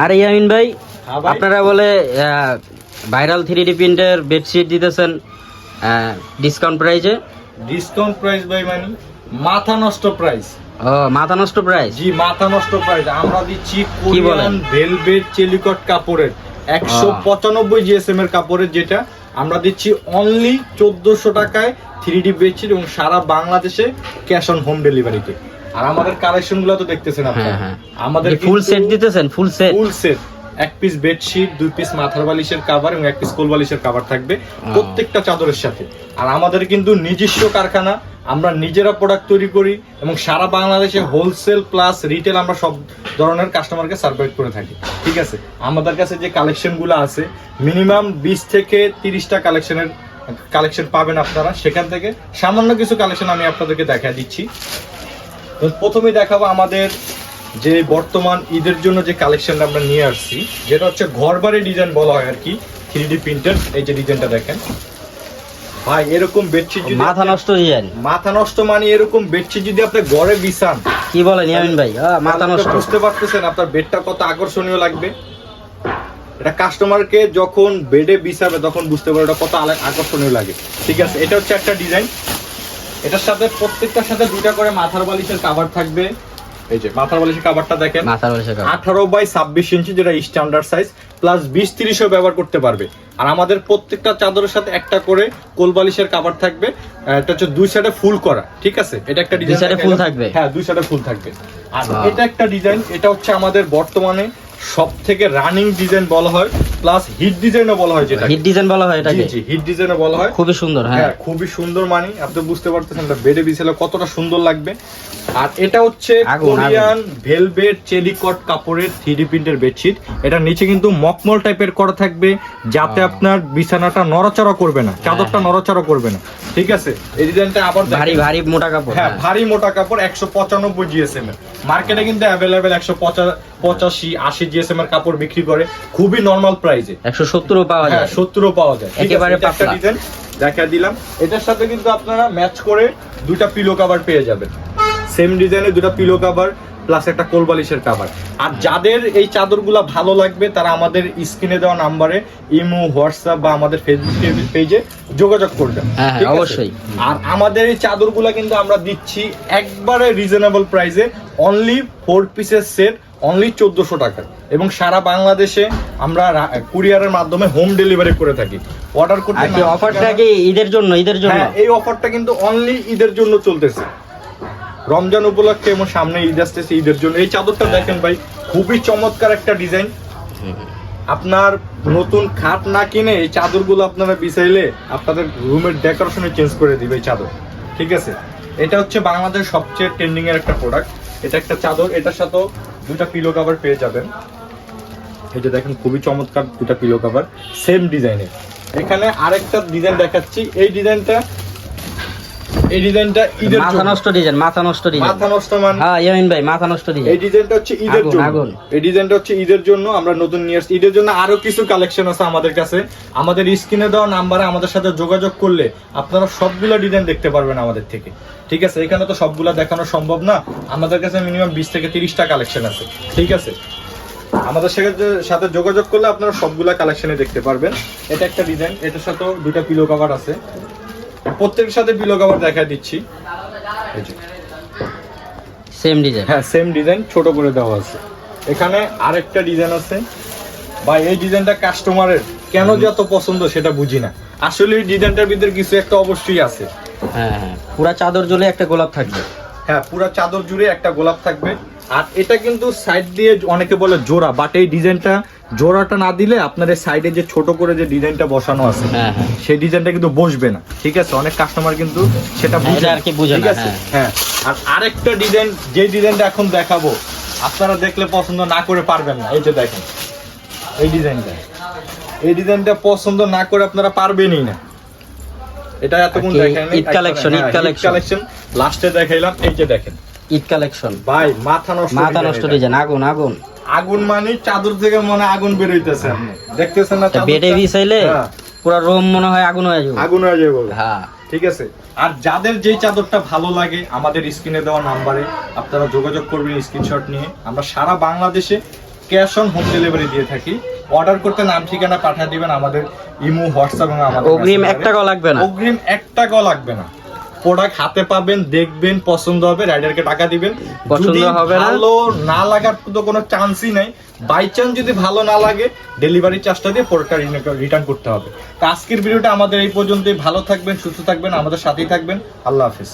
আর ইয়ামিন ভাই হ্যাঁ আপনারা বলে ভাইরাল থ্রি ডি প্রিন্টের বেডশিট দিতেছেন ডিসকাউন্ট প্রাইজে ডিসকাউন্ট প্রাইস ভাই মানে মাথা নষ্ট প্রাইস ও মাথা নষ্ট প্রাইস জি মাথা নষ্ট প্রাইস আমরা দিচ্ছি কোরিয়ান ভেলভেট চেলিকট কাপড়ের একশো পঁচানব্বই জিএসএম এর কাপড়ের যেটা আমরা দিচ্ছি অনলি চোদ্দশো টাকায় থ্রি ডি বেডশিট এবং সারা বাংলাদেশে ক্যাশ অন হোম ডেলিভারিতে আর আমাদের কালেকশনগুলো তো দেখতেছেন হ্যাঁ আপনারা। হ্যাঁ আমাদের ফুল সেট দিতেছেন? ফুল সেট ফুল সেট এক পিস বেডশিট দুই পিস মাথার বালিশের কাভার এবং এক পিস কোল বালিশের কাভার থাকবে প্রত্যেকটা চাদরের সাথে। আর আমাদের কিন্তু নিজস্ব কারখানা আমরা নিজেরা প্রোডাক্ট তৈরি করি এবং সারা বাংলাদেশে হোলসেল প্লাস রিটেল আমরা সব ধরনের কাস্টমারকে সার্ভাইভ করে থাকি। ঠিক আছে? আমাদের কাছে যে কালেকশনগুলো আছে মিনিমাম বিশ থেকে তিরিশটা কালেকশনের কালেকশন পাবেন আপনারা। সেখান থেকে সামান্য কিছু কালেকশন আমি আপনাদেরকে দেখা দিচ্ছি। প্রথমে দেখাবো আমাদের যে বর্তমান ঈদের জন্য যে কালেকশনটা আমরা নিয়ে আসছি যেটা হচ্ছে ঘরবাড়ি ডিজাইন বলা হয় আর কি থ্রি ডি প্রিন্টের এই যে ডিজাইনটা দেখেন। ভাই এরকম বেডশিট যদি মাথা নষ্ট ডিজাইন মাথা নষ্ট মানে এরকম বেডশিট যদি আপনি ঘরে বিছান। কি বলেন ইয়ামিন ভাই? মাথা নষ্ট। বুঝতে পারতেছেন আপনার বেডটা কত আকর্ষণীয় লাগবে? এটা কাস্টমারকে যখন বেডে বিছাবে তখন বুঝতে পারবে এটা কত আকর্ষণীয় লাগে। ঠিক আছে এটা হচ্ছে একটা ডিজাইন। এটার সাথে প্রত্যেকটার সাথে দুইটা করে মাথার বালিশের কাভার থাকবে। এই যে মাথার বালিশের কাভারটা দেখেন। মাথার বসে আঠারো বাই ছাব্বিশ ইঞ্চি যেটা স্ট্যান্ডার্ড সাইজ প্লাস বিশ ও ব্যবহার করতে পারবে। আর আমাদের প্রত্যেকটা চাদরের সাথে একটা করে কোল বালিশের কাভার থাকবে। এটা হচ্ছে দুই সাইডে ফুল করা ঠিক আছে? এটা একটা ডিজাইন side এ ফুল থাকবে? হ্যাঁ দুই সাইডে ফুল থাকবে। আর এটা একটা ডিজাইন এটা হচ্ছে আমাদের বর্তমানে সব থেকে রানিং ডিজাইন বলা হয়। প্লাস হিট ডিজাইনও বলা হয় যেটা হিট ডিজাইন বলা হয় এটাকে। হিট ডিজাইনও বলা হয়। খুবই সুন্দর হ্যাঁ। হ্যাঁ খুবই সুন্দর মানি। আপনি বুঝতে পারতেছেন এটা বেডে বিছালে কতটা সুন্দর লাগবে। আর এটা হচ্ছে কোরিয়ান ভেলভেট চেলিকট কাপড়ের থ্রি প্রিন্টের বেডশিট এটা নিচে কিন্তু মকমল টাইপের করা থাকবে যাতে আপনার বিছানাটা নড়াচড়া করবে না চাদরটা নড়াচড়া করবে না। ঠিক আছে? এই ডিজাইনটা আবার ভারী ভারী মোটা কাপড় হ্যাঁ হ্যাঁ। ভারী মোটা কাপড় একশো পঁচানব্বই জিএসএম এর। মার্কেটে কিন্তু অ্যাভেলেবেল একশো পঁচাশি আশি জিএসএম এর কাপড় বিক্রি করে। খুবই নর্মাল প্রাইসে একশো সত্তরও পাওয়া হ্যাঁ যায়। সত্তরও পাওয়া যায়। একেবারে পাতলা। দেখা দিলাম। এটার সাথে কিন্তু আপনারা ম্যাচ করে দুইটা পিলো কভার পেয়ে যাবেন। সেম ডিজাইনের দুটো পিলো কভার প্লাস একটা কোলবালিশের কভার আর যাদের এই চাদরগুলা ভালো লাগবে তারা আমাদের স্ক্রিনে দেওয়া নাম্বারে ইমো হোয়াটসঅ্যাপ বা আমাদের ফেসবুক পেজে যোগাযোগ করবেন। হ্যাঁ, হ্যাঁ? অবশ্যই। আর আমাদের এই চাদরগুলা কিন্তু আমরা দিচ্ছি একবারে রিজনেবল প্রাইসে অনলি ফোর পিসের সেট অনলি চোদ্দশো টাকা। এবং সারা বাংলাদেশে আমরা কুরিয়ারের মাধ্যমে হোম ডেলিভারি করে থাকি। অর্ডার করতে অফারটা কি ঈদের জন্য ঈদের জন্য? হ্যাঁ এই অফারটা কিন্তু অনলি ঈদের জন্য চলতেছে। রমজান উপলক্ষে এবং সামনে ঈদ আসতেছে ঈদের জন্য। এই চাদরটা দেখেন ভাই, খুবই চমৎকার একটা ডিজাইন আপনার নতুন খাট না কিনে এই চাদরগুলো আপনারা বিছাইলে আপনাদের রুমের ডেকোরেশনে চেঞ্জ করে দিবে এই চাদর। ঠিক আছে? এটা হচ্ছে বাংলাদেশ সবচেয়ে ট্রেন্ডিং এর একটা প্রোডাক্ট এটা একটা চাদর, এটার সাথেও দুটা পিলো কাভার পেয়ে যাবেন। এই যে দেখেন, খুবই চমৎকার দুটা পিলো কভার সেম ডিজাইনের এখানে আরেকটা ডিজাইন দেখাচ্ছি। এই ডিজাইনটা এই ডিজাইনটা ঈদের মাথা নষ্ট ডিজাইন মাথা নষ্ট ডিজাইন। মাথা নষ্ট মানে হ্যাঁ ইয়ামিন ভাই মাথা নষ্ট এই ডিজাইনটা হচ্ছে ঈদের জন্য। এই ডিজাইনটা হচ্ছে ঈদের জন্য আমরা নতুন নিয়ে আসছি। ঈদের জন্য আরও কিছু কালেকশন আছে আমাদের কাছে। আমাদের স্ক্রিনে দেওয়া নাম্বারে আমাদের সাথে যোগাযোগ করলে আপনারা সবগুলো ডিজাইন দেখতে পারবেন আমাদের থেকে। ঠিক আছে? এখানে তো সবগুলা দেখানো সম্ভব না। আমাদের কাছে মিনিমাম বিশ থেকে তিরিশটা কালেকশন আছে। ঠিক আছে? আমাদের সাথে সাথে যোগাযোগ করলে আপনারা সবগুলা কালেকশনে দেখতে পারবেন। এটা একটা ডিজাইন। এটার সাথেও দুটা পিলো কভার আছে। প্রত্যেকের সাথে পিলো কভার দেখা দিচ্ছি। সেম ডিজাইন হ্যাঁ সেম ডিজাইন ছোট করে দেওয়া আছে। এখানে আরেকটা ডিজাইন আছে। বা এই ডিজাইনটা কাস্টমারের কেন যে এত পছন্দ সেটা বুঝি না। আসলে এই ডিজাইনটার ভিতরে কিছু একটা অবশ্যই আছে। হ্যাঁ হ্যাঁ। পুরা চাদর জুড়ে একটা গোলাপ থাকবে। হ্যাঁ পুরো চাদর জুড়ে একটা গোলাপ থাকবে। আর এটা কিন্তু সাইড দিয়ে অনেকে বলে জোড়া বাট এই ডিজাইনটা জোড়াটা না দিলে আপনার সাইডে যে ছোট করে যে ডিজাইনটা বসানো আছে হ্যাঁ হ্যাঁ। সেই ডিজাইনটা কিন্তু বসবে না ঠিক আছে? অনেক কাস্টমার কিন্তু সেটা হ্যাঁ, বুঝে আর কি বুঝে ঠিক না, আছে? হ্যাঁ। আর আরেকটা ডিজাইন যে ডিজাইনটা এখন দেখাবো আপনারা দেখলে পছন্দ না করে পারবেন না এই যে দেখেন এই ডিজাইনটা এই ডিজাইনটা পছন্দ না করে আপনারা পারবেনই না। এটা এতক্ষণ দেখেন কি দেখাই ঈদ collection, ঈদ কালেকশন লাস্টে দেখাইলাম এই যে দেখেন। ঈদ কালেকশন। ভাই মাথা নষ্ট মাথা নষ্ট। ডিজাইন আগুন আগুন। আগুন মানে চাদর থেকে মনে আগুন বের হইতেছে। আপনি দেখতেছেন না? বেডে বিছাইলে হ্যাঁ, পুরা রুম মনে হয় আগুন হয়ে যাবে। আগুন হয়ে যাবে হ্যাঁ। ঠিক আছে? আর যাদের যে চাদরটা ভালো লাগে আমাদের স্ক্রিনে দেওয়া নাম্বারে আপনারা যোগাযোগ করবেন স্ক্রিনশট নিয়ে। আমরা সারা বাংলাদেশে ক্যাশ অন হোম ডেলিভারি দিয়ে থাকি। অর্ডার করতে নাম ঠিকানা পাঠিয়ে দিবেন আমাদের ইমো হোয়াটসঅ্যাপ এবং আমাদের অগ্রিম এক Messenger-এ। টাকাও লাগবে না? অগ্রিম এক টাকাও লাগবে না। প্রোডাক্ট হাতে পাবেন দেখবেন পছন্দ হবে রাইডারকে টাকা দিবেন। পছন্দ হবে না? ভালো না লাগার তো কোনো চান্সই নাই। বাই চান্স যদি ভালো না লাগে ডেলিভারি চার্জটা দিয়ে প্রোডাক্টটা রিটার্ন করতে হবে। তো আজকের ভিডিওটা আমাদের এই পর্যন্তই। ভালো থাকবেন সুস্থ থাকবেন আমাদের সাথেই থাকবেন। আল্লাহ হাফিজ।